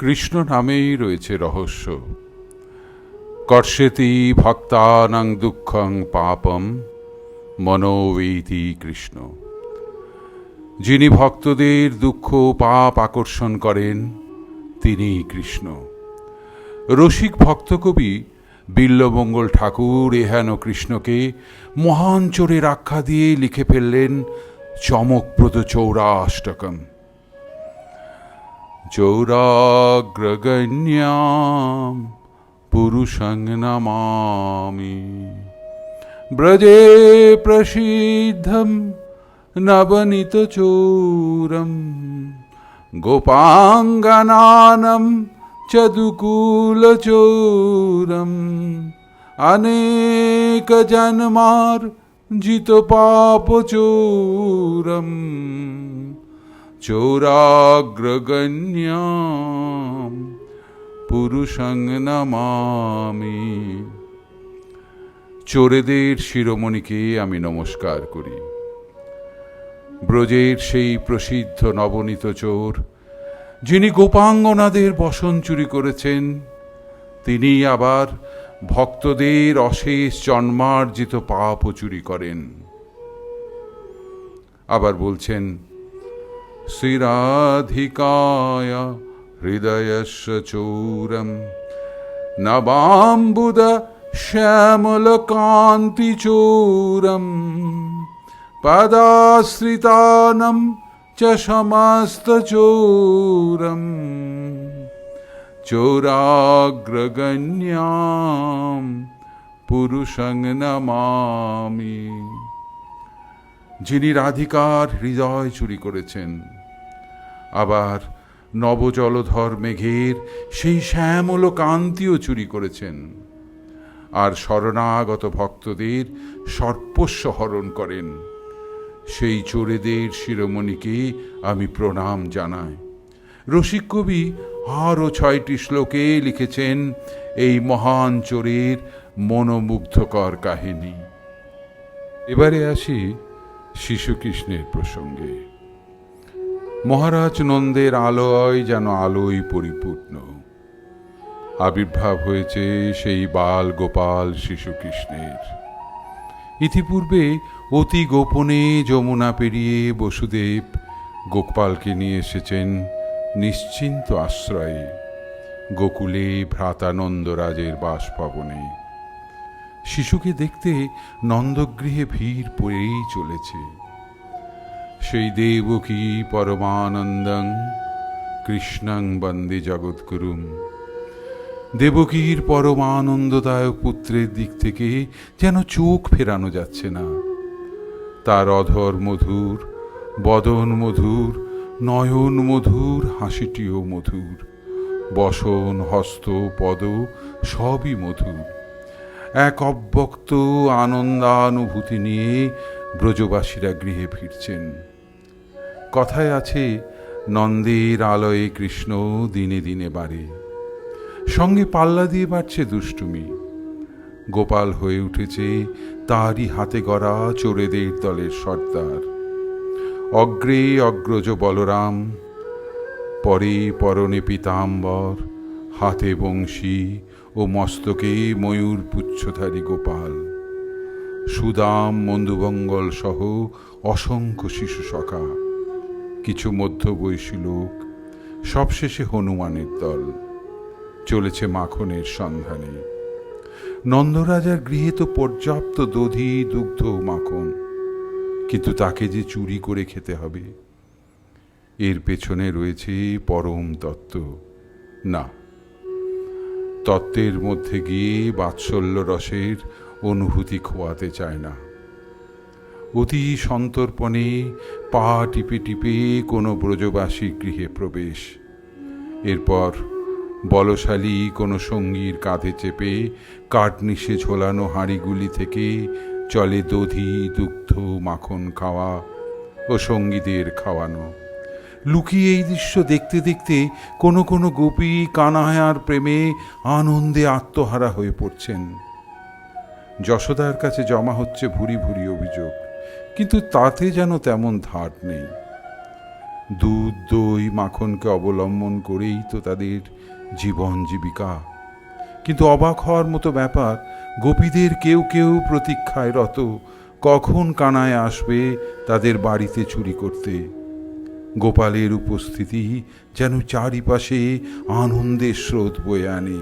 কৃষ্ণ নামেই রয়েছে রহস্য। কর্ষেতি ভক্তানাং দুঃখং পাপম মনোবেতি কৃষ্ণ। যিনি ভক্তদের দুঃখ পাপ আকর্ষণ করেন, তিনিই কৃষ্ণ। রসিক ভক্তকবি বিল্লমঙ্গল ঠাকুর এহেন কৃষ্ণকে মহান চোরের আখ্যা দিয়ে লিখে ফেললেন, চমকপ্রদ চৌরাষ্টকম। চৌরাগ্রগণ্যাম পুরুষং নমামি ব্রজে প্রসিদ্ধম নবনীত চোরম গোপাঙ্গনানম চদুকুলচোরম চৌরাগ্রগণ্যাম পুরুষং নমামি চোরেদের শিরোমণিকে আমি নমস্কার করি। ব্রজের সেই প্রসিদ্ধ নবনীত চোর, যিনি গোপাঙ্গনাদের বসন চুরি করেছেন, তিনি আবার ভক্তদের অশেষ জন্মার্জিত পাপও চুরি করেন। আবার বলছেন নবাম্বুদ শ্যামল কান্তি চৌরম পদাশ্রিতানম চ সমস্ত চৌরম চৌরাগ্রগণ্যাম পুরুষং নমামি যিনি রাধিকার হৃদয় চুরি করেছেন আবার নবজলধর মেঘের সেই শ্যামল কান্তিও চুরি করেছেন। আর শরণাগত ভক্তদের সর্পস্ব হরণ করেন। সেই চোরেদের শিরোমণিকে আমি প্রণাম জানাই। রসিক কবি আরও ছয়টি শ্লোকে লিখেছেন এই মহান চোরের মনোমুগ্ধকর কাহিনী। এবারে আসি শিশুকৃষ্ণের প্রসঙ্গে। মহারাজ নন্দের আলোয় যেন আলোয় পরিপূর্ণ। আবির্ভাব হয়েছে সেই বাল গোপাল শিশুকৃষ্ণের ইতিপূর্বে অতি গোপনে যমুনা পেরিয়ে বসুদেব গোপালকে নিয়ে এসেছেন নিশ্চিন্ত আশ্রয়ে গোকুলে ভ্রাতানন্দরাজের বাসভবনে। শিশুকে দেখতে নন্দগৃহে ভিড় পড়েই চলেছে। সেই দেবকী পরমানন্দং কৃষ্ণং বন্দে জগৎগুরুম দেবকীর পরম আনন্দদায়ক পুত্রের দিক থেকে যেন চোখ ফেরানো যাচ্ছে না। তার অধর মধুর, বদন মধুর, নয়ন মধুর, হাসিটিও মধুর। বসন, হস্ত, পদ সবই মধুর। এক অব্যক্ত আনন্দানুভূতি নিয়ে ব্রজবাসীরা গৃহে ফিরছেন। কথায় আছে, নন্দের আলয়ে কৃষ্ণ দিনে দিনে বাড়ে। সঙ্গে পাল্লা দিয়ে বাড়ছে দুষ্টুমি। গোপাল হয়ে উঠেছে তারই হাতে গড়া চোরেদের দলের সর্দার। অগ্রে অগ্রজ বলরাম, পরে পরনে পিতাম্বর, হাতে বংশী ও মস্তকে ময়ূর পুচ্ছধারী গোপাল। সুদাম মন্দুবঙ্গল সহ অসংখ্য শিশু সখা। কিছু মধ্যবয়সী লোক, সবশেষে হনুমানের দল। চলেছে মাখনের সন্ধানে। নন্দরাজার গৃহে তো পর্যাপ্ত দধি, দুগ্ধ মাখন। কিন্তু তাকে যে চুরি করে খেতে হবে, এর পেছনে রয়েছে পরম তত্ত্ব না, তত্ত্বের মধ্যে গিয়ে বাৎসল্য রসের অনুভূতি খোয়াতে চায় না। অতি সন্তর্পণে পা টিপে টিপে কোনো ব্রজবাসী গৃহে প্রবেশ। এরপর বলশালী কোনো সঙ্গীর কাঁধে চেপে কাঠনিশে ঝোলানো হাঁড়িগুলি থেকে চলে দধি, দুগ্ধ, মাখন খাওয়া ও সঙ্গীদের খাওয়ানো। লুকিয়ে এই দৃশ্য দেখতে দেখতে কোনো কোনো গোপী কানাহার প্রেমে আনন্দে আত্মহারা হয়ে পড়ছেন। যশোদার কাছে জমা হচ্ছে ভুরি ভুরি অভিযোগ। কিন্তু তাতে যেন তেমন ধার নেই। দুধ, দই, মাখনকে অবলম্বন করেই তো তাদের জীবন জীবিকা। কিন্তু অবাক হওয়ার মতো ব্যাপার, গোপীদের কেউ কেউ প্রতীক্ষায় রত, কখন কানায় আসবে তাদের বাড়িতে চুরি করতে। গোপালের উপস্থিতি যেন চারিপাশে আনন্দের স্রোত বয়ে আনে।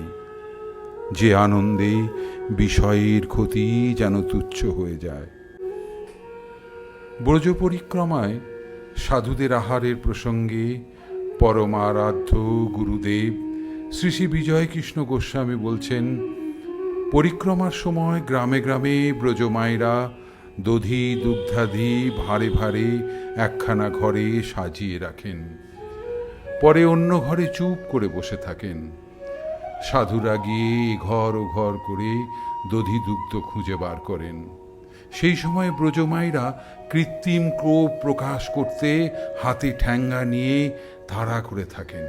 যে আনন্দে বিষয়ের ক্ষতি যেন তুচ্ছ হয়ে যায়। ব্রজ পরিক্রমায় সাধুদের আহারের প্রসঙ্গে পরমারাধ্য গুরুদেব শ্রী শ্রী বিজয়কৃষ্ণ গোস্বামী বলছেন, পরিক্রমার সময় গ্রামে গ্রামে ব্রজমায়েরা দধি দুগ্ধাদি ভারে ভারে একখানা ঘরে সাজিয়ে রাখেন। পরে অন্য ঘরে চুপ করে বসে থাকেন। সাধুরা গিয়ে ঘর ও ঘর করে দধি দুগ্ধ খুঁজে বার করেন। সেই সময় ব্রজমাইরা কৃত্রিম ক্রোভ প্রকাশ করতে হাতে ঠ্যাঙ্গা নিয়ে ধারা করে থাকেন।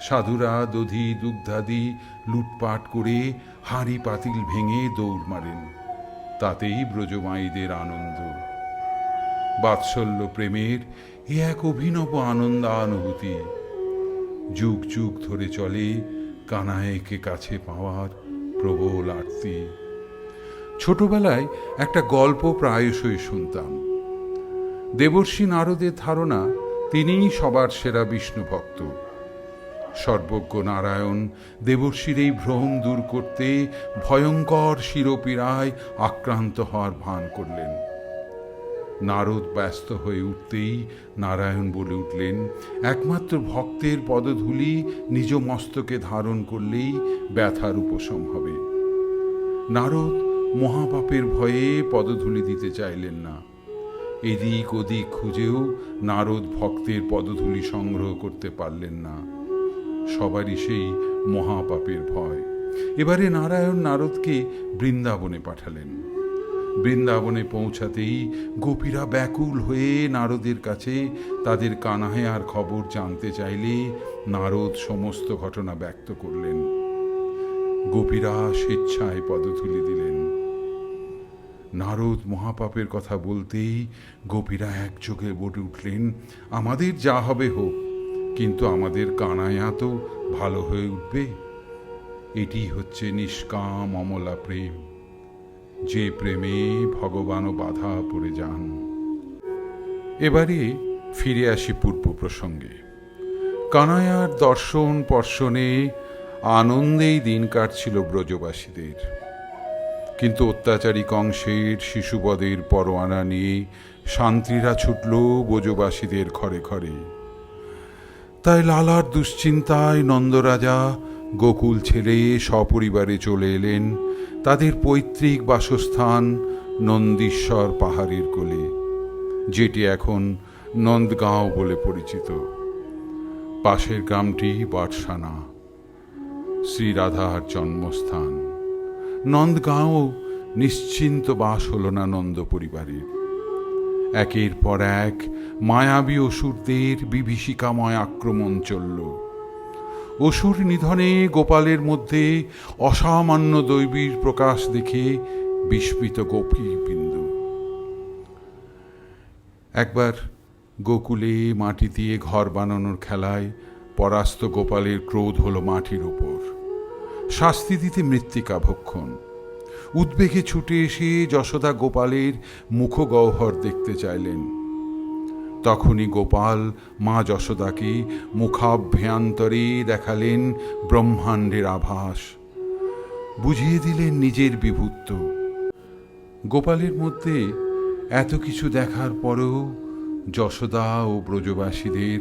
সাধুরা, দধি, দুগ্ধাদি লুটপাট করে হাঁড়ি পাতিল ভেঙে দৌড় মারেন। তাতেই ব্রজমাইদের আনন্দ। বাৎসল্য প্রেমের এ এক অভিনব আনন্দানুভূতি। যুগ যুগ ধরে চলে কানায়েকে কাছে পাওয়ার প্রবল আরতি। ছোটবেলায় একটা গল্প প্রায়শই শুনতাম। দেবর্ষী নারদের ধারণা, তিনিই সবার সেরা বিষ্ণু ভক্ত। সর্বজ্ঞ নারায়ণ দেবর্ষীর এই ভ্রম দূর করতে ভয়ঙ্কর শিরোপীড়ায় আক্রান্ত হওয়ার ভান করলেন। নারদ ব্যস্ত হয়ে উঠতেই নারায়ণ বলে উঠলেন, একমাত্র ভক্তের পদধূলি নিজ মস্তকে ধারণ করলেই ব্যথার উপশম হবে। নারদ মহাপাপের ভয়ে পদধূলি দিতে চাইলেন না। এদিক ওদিক খুঁজেও নারদ ভক্তের পদধূলি সংগ্রহ করতে পারলেন না। সবারই সেই মহাপাপের ভয়। এবারে নারায়ণ নারদকে বৃন্দাবনে পাঠালেন। বৃন্দাবনে পৌঁছাতেই গোপীরা ব্যাকুল হয়ে নারদের কাছে তাদের কানাহায়ার খবর জানতে চাইলে নারদ সমস্ত ঘটনা ব্যক্ত করলেন। গোপীরা স্বেচ্ছায় পদধূলি দিলেন। নারদ মহাপাপের কথা বলতেই গোপীরা একযোগে বলে উঠলেন, আমাদের যা হবে হোক, কিন্তু আমাদের কানায়া তো ভালো হয়ে উঠবে। এটি হচ্ছে নিষ্কাম অমলা প্রেম। যে প্রেমে ভগবানও বাধা পড়ে যান। এবারে ফিরে আসি পূর্ব প্রসঙ্গে। কানায়ার দর্শন পর্শনে আনন্দেই দিন কাটছিল ব্রজবাসীদের। কিন্তু অত্যাচারী কংসের শিশুপদের পরোয়ানা নিয়ে শান্তিরা ছুটল বোজবাসীদের ঘরে ঘরে। তাই লালার দুশ্চিন্তায় নন্দরাজা গোকুল ছেড়ে সপরিবারে চলে এলেন তাদের পৈতৃক বাসস্থান নন্দীশ্বর পাহাড়ের কোলে, যেটি এখন নন্দগাঁও বলে পরিচিত। পাশের গ্রামটি বাটসানা, শ্রীরাধার জন্মস্থান। নন্দগাঁও নিশ্চিন্ত বাস হল না নন্দ পরিবারের একের পর এক মায়াবী অসুরদের বিভীষিকাময় আক্রমণ চলল। অসুর নিধনে গোপালের মধ্যে অসামান্য দৈবীর প্রকাশ দেখে বিস্মিত গোপীবিন্দু। একবার গোকুলে মাটি দিয়ে ঘর বানানোর খেলায় পরাস্ত গোপালের ক্রোধ হলো মাটির ওপর। শাস্তি দিতে মৃত্তিকা ভক্ষণ। উদ্বেগে ছুটে এসে যশোদা গোপালের মুখগহ্বর দেখতে চাইলেন। তখনই গোপাল মা যশোদাকে মুখাভ্যন্তরে দেখালেন ব্রহ্মাণ্ডের আভাস। বুঝিয়ে দিলেন নিজের বিভূত্ব গোপালের মধ্যে এত কিছু দেখার পরেও যশোদা ও ব্রজবাসীদের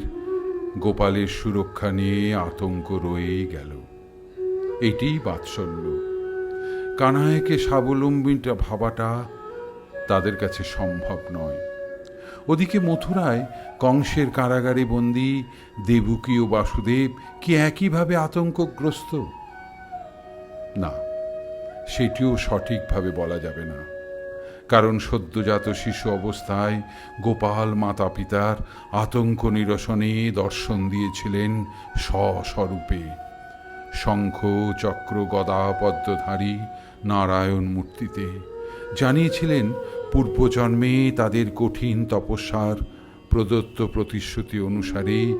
গোপালের সুরক্ষা নিয়ে আতঙ্ক রয়েই গেল। এটি বাৎসল্য। কানায়কে স্বাবলম্বীটা ভাবাটা তাদের কাছে সম্ভব নয়। ওদিকে মথুরায় কংসের কারাগারে বন্দী দেবকী ও বাসুদেব কি একইভাবে আতঙ্কগ্রস্ত? না, সেটিও সঠিকভাবে বলা যাবে না। কারণ সদ্যজাত শিশু অবস্থায় গোপাল মাতা পিতার আতঙ্ক নিরসনে দর্শন দিয়েছিলেন স্বস্বরূপে। শঙ্খ, চক্র, গদা, পদ্মধারী, নারায়ণ মূর্তিতে। জানিয়েছিলেন, পূর্বজন্মে তাদের কঠিন তপস্যার প্রদত্ত প্রতিশ্রুতি অনুসারে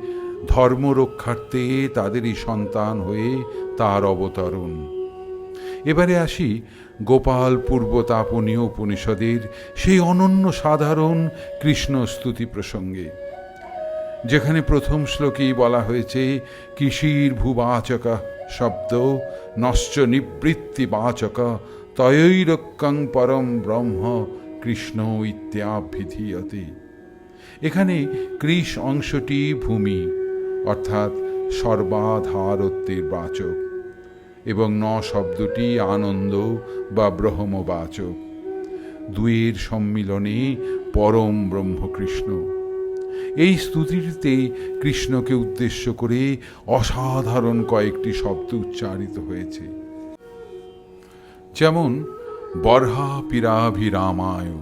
ধর্ম রক্ষার্থে তাদেরই সন্তান হয়ে তার অবতরণ। এবারে আসি গোপাল পূর্বতাপনীয় উপনিষদের সেই অনন্য সাধারণ কৃষ্ণ স্তুতি প্রসঙ্গে, যেখানে প্রথম শ্লোকেই বলা হয়েছে, কৃষির ভূবাচক শব্দ নশ্চ নিবৃত্তি বাচক তয়ৈরক্যং পরম ব্রহ্ম কৃষ্ণ ইত্যাভিধীয়তে। এখানে কৃষ অংশটি ভূমি, অর্থাৎ সর্বাধারত্বের বাচক, এবং ন শব্দটি আনন্দ বা ব্রহ্মবাচক। দুয়ের সম্মিলনে পরম ব্রহ্মকৃষ্ণ। এই স্তুতিটিতে কৃষ্ণকে উদ্দেশ্য করে অসাধারণ কয়েকটি শব্দ উচ্চারিত হয়েছে। যেমন, বর্হা পিরাভিরামায়,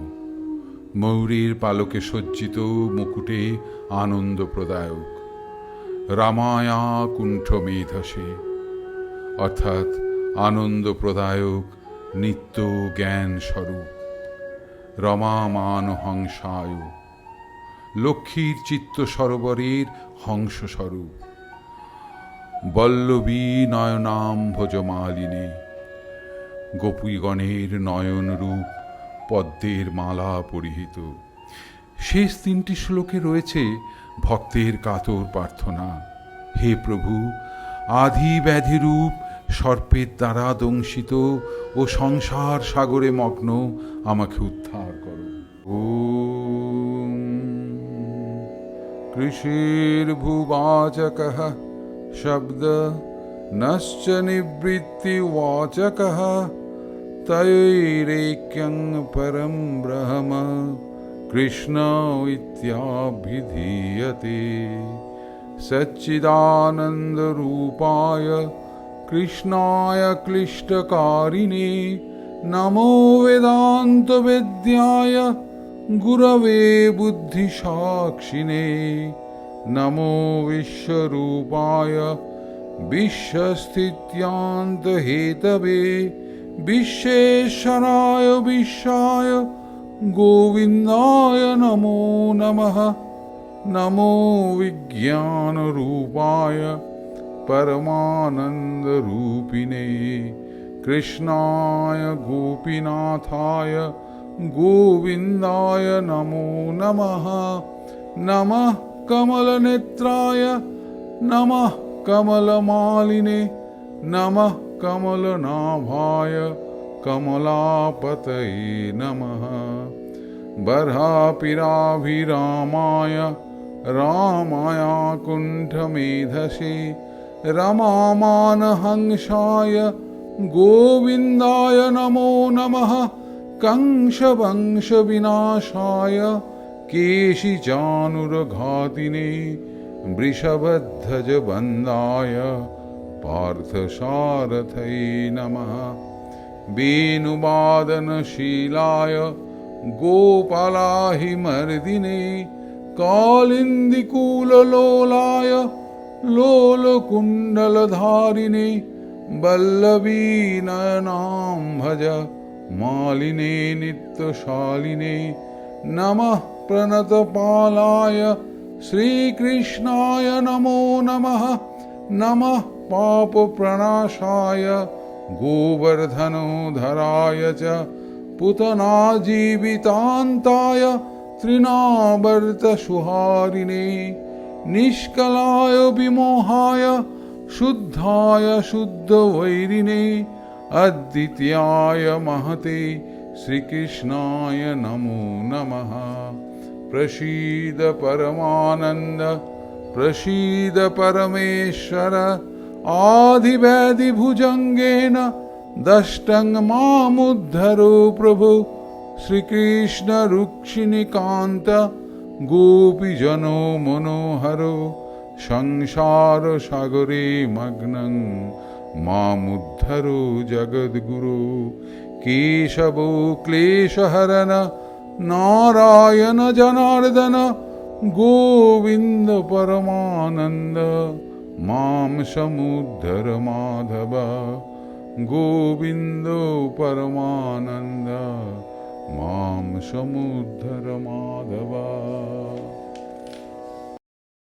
ময়ূরীর পালকে সজ্জিত মুকুটে আনন্দপ্রদায়ক, রামায়া কুণ্ঠ মেধসে, অর্থাৎ আনন্দ প্রদায়ক নিত্য জ্ঞান স্বরূপ রমামান হংসায় লক্ষ্মীর চিত্ত সরোবরের হংস স্বরূপ বল্লবী নয়নাম ভোজমালিনী, গোপীগণের নয়ন রূপ পদ্মের মালা পরিহিত। শেষ তিনটি শ্লোকে রয়েছে ভক্তের কাতর প্রার্থনা। হে প্রভু আধি ব্যাধি রূপ সর্পের দ্বারা দংশিত ও সংসার সাগরে মগ্ন আমাকে উদ্ধার করো। ও ऋषिर्भुवाचकः शब्द नश्च निवृत्तिवाचक तैरेक्यं परं ब्रह्म कृष्ण इत्याभिधीयते। सच्चिदानन्दरूपाय कृष्णाय क्लिष्टकारिणे नमो वेदान्तवेद्याय गुरवे बुद्धिसाक्षिणे नमो विश्वरूपाय विश्वस्थित्यान्तहेतवे विश्वेश्वराय विश्वाय गोविन्दाय नमो नमः नमो विज्ञानरूपाय परमानन्दरूपिणे कृष्णाय गोपीनाथाय गोविन्दाय नमो नमः। नमः कमलनेत्राय नमः कमलमालिने नमः कमलनाभाय कमलापतये नमः। बर्हापिराभिरामाय रामाया कुण्ठमेधसे रमामानहंसाय गोविन्दाय नमो नमः कंशवंशविनाशाय केशिचानुरघातिने वृषभध्वजबन्धाय पार्थसारथये नमः। वेणुवादनशीलाय गोपालाहिमर्दिने कालिन्दिकूललोलाय लोलकुण्डलधारिणे वल्लवीनयनां भज मालिने नित्यशालिने नमः प्रणतपालाय श्रीकृष्णाय नमो नमः नमः पापप्रणाशाय गोवर्धनोधराय च पुतनाजीवितान्ताय तृणावर्तसुहारिणे निष्कलाय विमोहाय शुद्धाय शुद्धवैरिणे अद्वितीयाय महते श्रीकृष्णाय नमो नमः प्रसीद परमानन्द प्रसीद परमेश्वर आधिवैधिभुजङ्गेन दष्टं मामुद्धरो प्रभु श्रीकृष्णरुक्षिणिकान्त गोपीजनो मनोहरो संसारसागरे मग्नं मामुद्धरो जगद्गुरो। केशवो क्लेशहरन नारायण जनार्दन गोविन्द परमानन्द। मां समुद्धर माधव गोविन्द परमानन्द। मां समुद्धर माधव